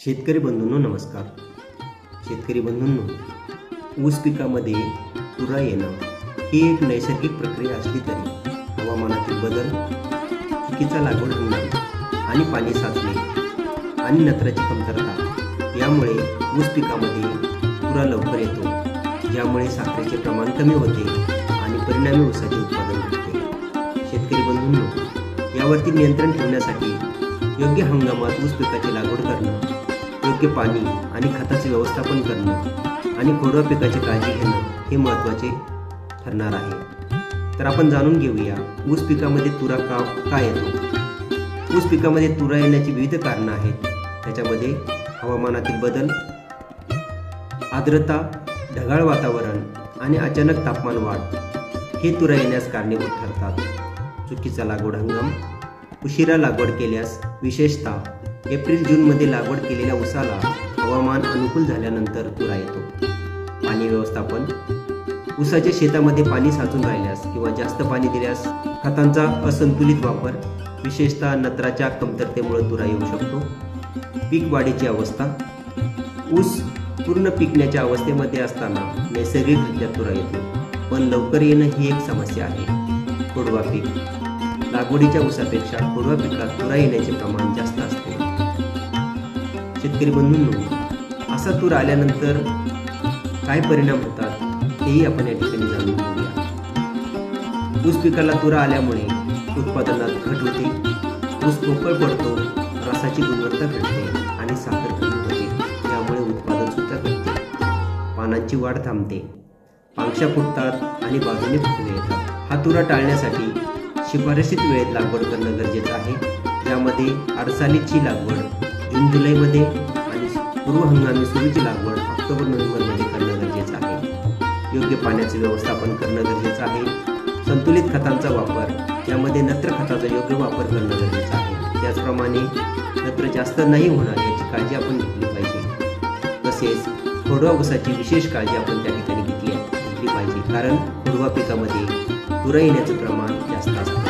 शेतकरी बंधूंनो नमस्कार. शेतकरी बंधूंनो ऊस पिकामध्ये पुरा येणं ही एक नैसर्गिक प्रक्रिया असली तरी हवामानातील बदल चुकीचा लागवड हंगाम आणि पाणी साचणे आणि नत्राची कमतरता यामुळे ऊस पिकामध्ये पुरा लवकर येतो. ज्यामुळे साखरेचे प्रमाण कमी होते आणि परिणामी ऊसाचे उत्पादन होते शेतकरी बंधूंनो यावरती नियंत्रण ठेवण्यासाठी योग्य हंगामात ऊस पिकाची लागवड करणं योग्य पाणी आणि खताचे व्यवस्थापन करणं आणि खोडवा पिकाची काळजी घेणं हे महत्त्वाचे ठरणार आहे. तर आपण जाणून घेऊया ऊस पिकामध्ये तुरा का का येतो? ऊस पिकामध्ये तुरा येण्याची विविध कारणं आहेत. त्याच्यामध्ये हवामानातील बदल आर्द्रता ढगाळ वातावरण आणि अचानक तापमान वाढ हे तुरा येण्यास कारणीभूत ठरतात. चुकीचा लागवड हंगाम उशिरा लागवड केल्यास विशेषतः एप्रिल जूनमध्ये लागवड केलेल्या ऊसाला हवामान अनुकूल झाल्यानंतर तुरा येतो. पाणी व्यवस्थापन. ऊसाच्या शेतामध्ये पाणी साचून राहिल्यास किंवा जास्त पाणी दिल्यास खतांचा असंतुलित वापर विशेषतः नत्राच्या कमतरतेमुळे तुरा येऊ शकतो. पीक वाढीची अवस्था. ऊस पूर्ण पिकण्याच्या अवस्थेमध्ये असताना नैसर्गिकरित्या तुरा येतो. पण लवकर येणं ही एक समस्या आहे. कोडवा पीक. लागवडीच्या ऊसापेक्षा कोडवा पिकात तुरा येण्याचे प्रमाण जास्त असते. शेतकरी बंधूंनो असा तूर आल्यानंतर काय परिणाम होतात हेही आपण या ठिकाणी जाणून घेऊया. ऊस पिकाला तुरा आल्यामुळे उत्पादनात घट होते. ऊस पोकळ पडतो रसाची गुणवत्ता घटते आणि साखर कमी होते. त्यामुळे उत्पादन सुद्धा घटते. पानांची वाढ थांबते. पांक्षा फुटतात आणि बाजूने फुटवे येतात. हा तुरा टाळण्यासाठी शिफारशीत वेळेत लागवड करणं गरजेचं आहे. त्यामध्ये अडसालीची लागवड जून जुलैमध्ये आणि पूर्व हंगामी सुरूची लागवड ऑक्टोबर नोव्हेंबरमध्ये करणं गरजेचं आहे. योग्य पाण्याचे व्यवस्थापन करणं गरजेचं आहे. संतुलित खतांचा वापर यामध्ये नत्र खताचा योग्य वापर करणं गरजेचं आहे. त्याचप्रमाणे नत्र जास्त नाही होणार याची काळजी आपण घेतली पाहिजे. तसेच खोडवा ऊसाची विशेष काळजी आपण त्या ठिकाणी घेतली घेतली पाहिजे. कारण खोडवा पिकामध्ये तुरा येण्याचं प्रमाण जास्त असतं.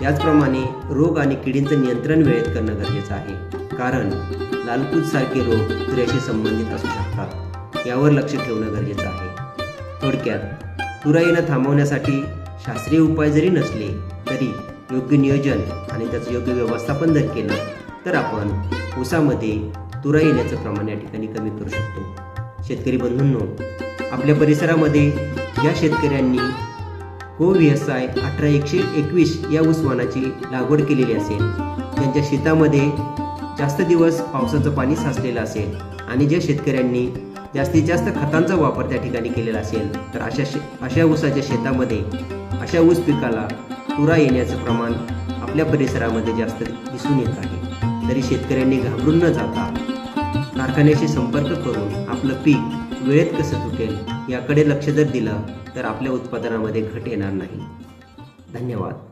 त्याचप्रमाणे रोग आणि किडींचं नियंत्रण वेळेत करणं गरजेचं आहे. कारण लालकूज सारखे रोग तुऱ्याशी संबंधित असू शकतात. यावर लक्ष ठेवणं गरजेचं आहे. थोडक्यात तुरा येणं थांबवण्यासाठी शास्त्रीय उपाय जरी नसले तरी योग्य नियोजन आणि त्याचं योग्य व्यवस्थापन जर केलं तर आपण ऊसामध्ये तुरा येण्याचं प्रमाण या ठिकाणी कमी करू शकतो. शेतकरी बंधूंनो आपल्या परिसरामध्ये ज्या शेतकऱ्यांनी हो व्ही एस आय अठरा एकशे एकवीस या उस्मानाची लागवड केलेली असेल. त्यांच्या शेतामध्ये जास्त दिवस पावसाचं पाणी साचलेलं असेल आणि ज्या शेतकऱ्यांनी जास्तीत जास्त खतांचा वापर त्या ठिकाणी केलेला असेल तर अशा शे अशा ऊसाच्या शेतामध्ये अशा ऊस पिकाला तुरा येण्याचं प्रमाण आपल्या परिसरामध्ये जास्त दिसून येत आहे. तरी शेतकऱ्यांनी घाबरून न जाता कारखान्याशी संपर्क करून आपलं पीक वेळेत कसं तुटेल याकडे लक्ष जर दिलं तर आपल्या उत्पादनामध्ये घट येणार नाही. धन्यवाद.